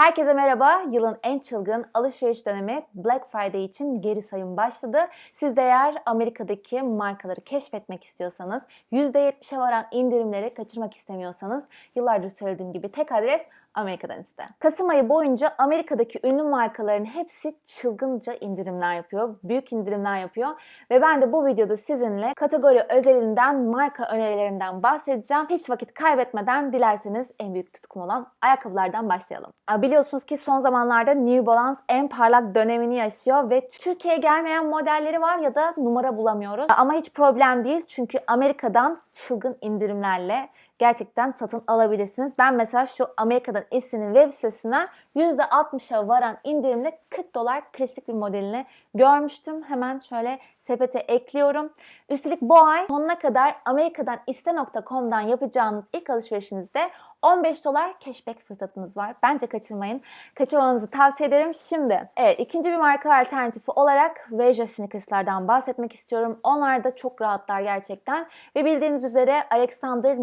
Herkese merhaba. Yılın en çılgın alışveriş dönemi Black Friday için geri sayım başladı. Siz de eğer Amerika'daki markaları keşfetmek istiyorsanız, %70'e varan indirimleri kaçırmak istemiyorsanız yıllardır söylediğim gibi tek adres Amerika'dan iste. Kasım ayı boyunca Amerika'daki ünlü markaların hepsi çılgınca indirimler yapıyor. Büyük indirimler yapıyor. Ve ben de bu videoda sizinle kategori özelinden, marka önerilerinden bahsedeceğim. Hiç vakit kaybetmeden dilerseniz en büyük tutkum olan ayakkabılardan başlayalım. Aa, Biliyorsunuz ki son zamanlarda New Balance en parlak dönemini yaşıyor ve Türkiye'ye gelmeyen modelleri var ya da numara bulamıyoruz. Ama hiç problem değil çünkü Amerika'dan çılgın indirimlerle gerçekten satın alabilirsiniz. Ben mesela şu Amerika'dan Esin'in web sitesine %60'a varan indirimle 40 dolar klasik bir modelini görmüştüm. Hemen şöyle sepete ekliyorum. Üstelik bu ay sonuna kadar Amerika'dan iste.com'dan yapacağınız ilk alışverişinizde 15 dolar cashback fırsatınız var. Bence kaçırmayın. Kaçırmanızı tavsiye ederim. Şimdi evet ikinci bir marka alternatifi olarak Veja Sneakers'lardan bahsetmek istiyorum. Onlar da çok rahatlar gerçekten. Ve bildiğiniz üzere Alexander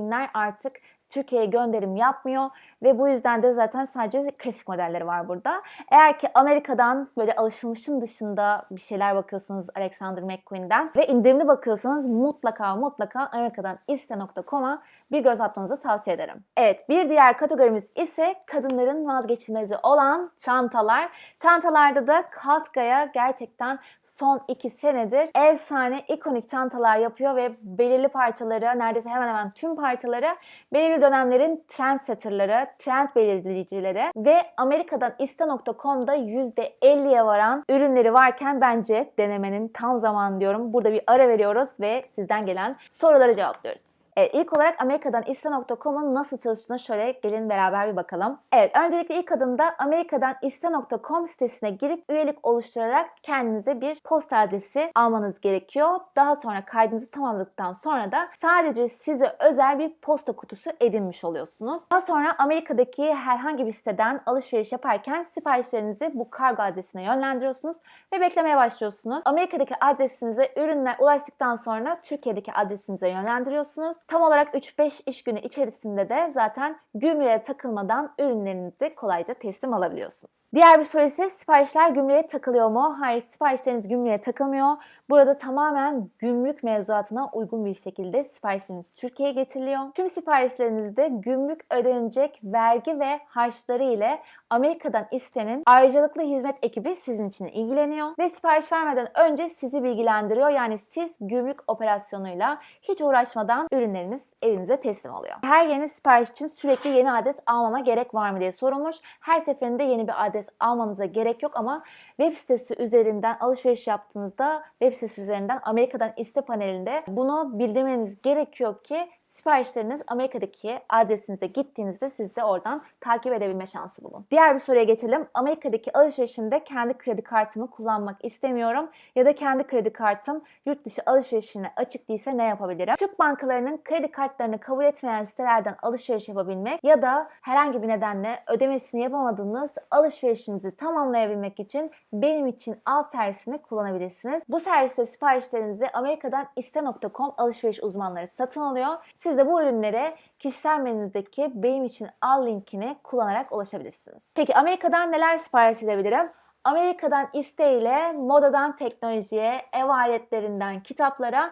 McQueen'ler artık Türkiye'ye gönderim yapmıyor ve bu yüzden de zaten sadece klasik modelleri var burada. Eğer ki Amerika'dan böyle alışılmışın dışında bir şeyler bakıyorsanız Alexander McQueen'den ve indirimli bakıyorsanız mutlaka mutlaka Amerika'dan iste.com'a bir göz atmanızı tavsiye ederim. Evet bir diğer kategorimiz ise kadınların vazgeçilmezi olan çantalar. Çantalarda da Katka'ya gerçekten son 2 senedir efsane ikonik çantalar yapıyor ve belirli parçaları neredeyse hemen hemen tüm parçaları belirli dönemlerin trendsetterları, trend belirleyicileri ve Amerika'dan iste.com'da %50'ye varan ürünleri varken bence denemenin tam zamanı diyorum. Burada bir ara veriyoruz ve sizden gelen soruları cevaplıyoruz. Evet, ilk olarak Amerika'dan iste.com'un nasıl çalıştığını şöyle gelin beraber bir bakalım. Evet, öncelikle ilk adımda Amerika'dan iste.com sitesine girip üyelik oluşturarak kendinize bir posta adresi almanız gerekiyor. Daha sonra kaydınızı tamamladıktan sonra da sadece size özel bir posta kutusu edinmiş oluyorsunuz. Daha sonra Amerika'daki herhangi bir siteden alışveriş yaparken siparişlerinizi bu kargo adresine yönlendiriyorsunuz ve beklemeye başlıyorsunuz. Amerika'daki adresinize ürünler ulaştıktan sonra Türkiye'deki adresinize yönlendiriyorsunuz. Tam olarak 3-5 iş günü içerisinde de zaten gümrüğe takılmadan ürünlerinizi kolayca teslim alabiliyorsunuz. Diğer bir soru ise siparişler gümrüğe takılıyor mu? Hayır siparişleriniz gümrüğe takılmıyor. Burada tamamen gümrük mevzuatına uygun bir şekilde siparişleriniz Türkiye'ye getiriliyor. Tüm siparişlerinizde gümrük ödenecek vergi ve harçları ile Amerika'dan istenen ayrıcalıklı hizmet ekibi sizin için ilgileniyor ve sipariş vermeden önce sizi bilgilendiriyor. Yani siz gümrük operasyonuyla hiç uğraşmadan ürünleriniz evinize teslim oluyor. Her yeni sipariş için sürekli yeni adres almama gerek var mı diye sorulmuş. Her seferinde yeni bir adres almanıza gerek yok ama web sitesi üzerinden alışveriş yaptığınızda web sitesi üzerinden Amerika'dan iste panelinde bunu bildirmeniz gerekiyor ki siparişleriniz Amerika'daki adresinize gittiğinizde siz de oradan takip edebilme şansı bulun. Diğer bir soruya geçelim. Amerika'daki alışverişimde kendi kredi kartımı kullanmak istemiyorum ya da kendi kredi kartım yurt dışı alışverişine açık değilse ne yapabilirim? Türk bankalarının kredi kartlarını kabul etmeyen sitelerden alışveriş yapabilmek ya da herhangi bir nedenle ödemesini yapamadığınız alışverişinizi tamamlayabilmek için benim için al servisini kullanabilirsiniz. Bu serviste siparişlerinizi Amerika'dan iste.com alışveriş uzmanları satın alıyor. Siz de bu ürünlere kişisel menünüzdeki benim için al linkini kullanarak ulaşabilirsiniz. Peki Amerika'dan neler sipariş edebilirim? Amerika'dan isteğiyle modadan teknolojiye, ev aletlerinden kitaplara,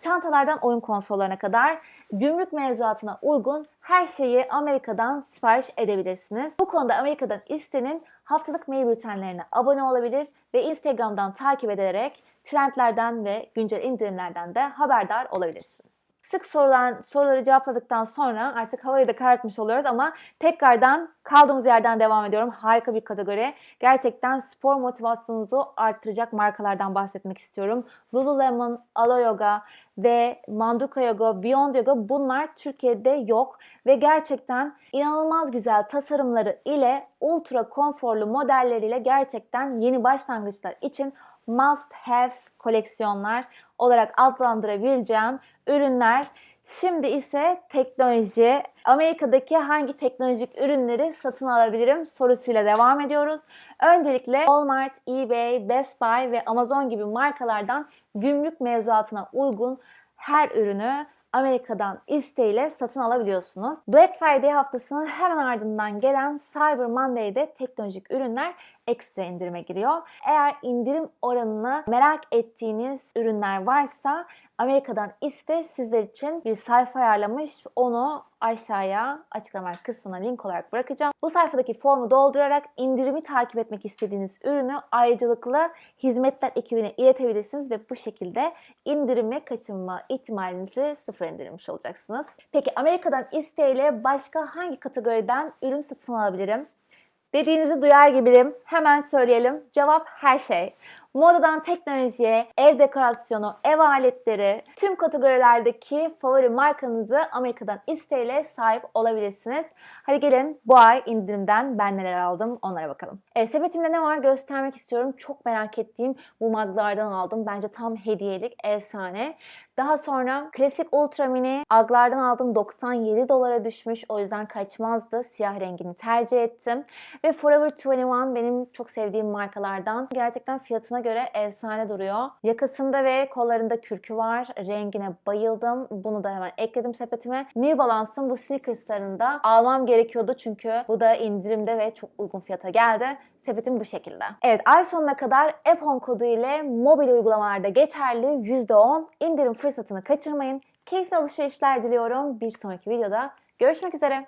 çantalardan oyun konsollarına kadar gümrük mevzuatına uygun her şeyi Amerika'dan sipariş edebilirsiniz. Bu konuda Amerika'dan istenin haftalık mail bültenlerine abone olabilir ve Instagram'dan takip ederek trendlerden ve güncel indirimlerden de haberdar olabilirsiniz. Sık sorulan soruları cevapladıktan sonra artık havayı da karartmış oluyoruz ama tekrardan kaldığımız yerden devam ediyorum. Harika bir kategori. Gerçekten spor motivasyonunuzu arttıracak markalardan bahsetmek istiyorum. Lululemon, Alo Yoga ve Manduka Yoga, Beyond Yoga bunlar Türkiye'de yok ve gerçekten inanılmaz güzel tasarımları ile ultra konforlu modelleriyle gerçekten yeni başlangıçlar için must have koleksiyonlar olarak adlandırabileceğim ürünler. Şimdi ise teknoloji. Amerika'daki hangi teknolojik ürünleri satın alabilirim sorusuyla devam ediyoruz. Öncelikle Walmart, eBay, Best Buy ve Amazon gibi markalardan gümrük mevzuatına uygun her ürünü Amerika'dan isteğiyle satın alabiliyorsunuz. Black Friday haftasının hemen ardından gelen Cyber Monday'de teknolojik ürünler ekstra indirime giriyor. Eğer indirim oranını merak ettiğiniz ürünler varsa Amerika'dan iste sizler için bir sayfa ayarlamış. Onu aşağıya açıklama kısmına link olarak bırakacağım. Bu sayfadaki formu doldurarak indirimi takip etmek istediğiniz ürünü ayrıcalıklı hizmetler ekibine iletebilirsiniz ve bu şekilde indirimi kaçınma ihtimalinizi sıfır indirmiş olacaksınız. Peki Amerika'dan isteğiyle başka hangi kategoriden ürün satın alabilirim? Dediğinizi duyar gibiyim. Hemen söyleyelim. Cevap her şey. Modadan teknolojiye, ev dekorasyonu, ev aletleri, tüm kategorilerdeki favori markanızı Amerika'dan isteğiyle sahip olabilirsiniz. Hadi gelin bu ay indirimden ben neler aldım onlara bakalım. Evet, sepetimde ne var göstermek istiyorum. Çok merak ettiğim bu maglardan aldım. Bence tam hediyelik, efsane. Daha sonra klasik ultra mini aglardan aldım. 97 dolara düşmüş. O yüzden kaçmazdı. Siyah rengini tercih ettim. Ve Forever 21 benim çok sevdiğim markalardan. Gerçekten fiyatına göre efsane duruyor. Yakasında ve kollarında kürkü var. Rengine bayıldım. Bunu da hemen ekledim sepetime. New Balance'ın bu sneakerslarını da almam gerekiyordu çünkü bu da indirimde ve çok uygun fiyata geldi. Sepetim bu şekilde. Evet ay sonuna kadar Epon kodu ile mobil uygulamalarda geçerli %10 indirim fırsatını kaçırmayın. Keyifli alışverişler diliyorum. Bir sonraki videoda görüşmek üzere.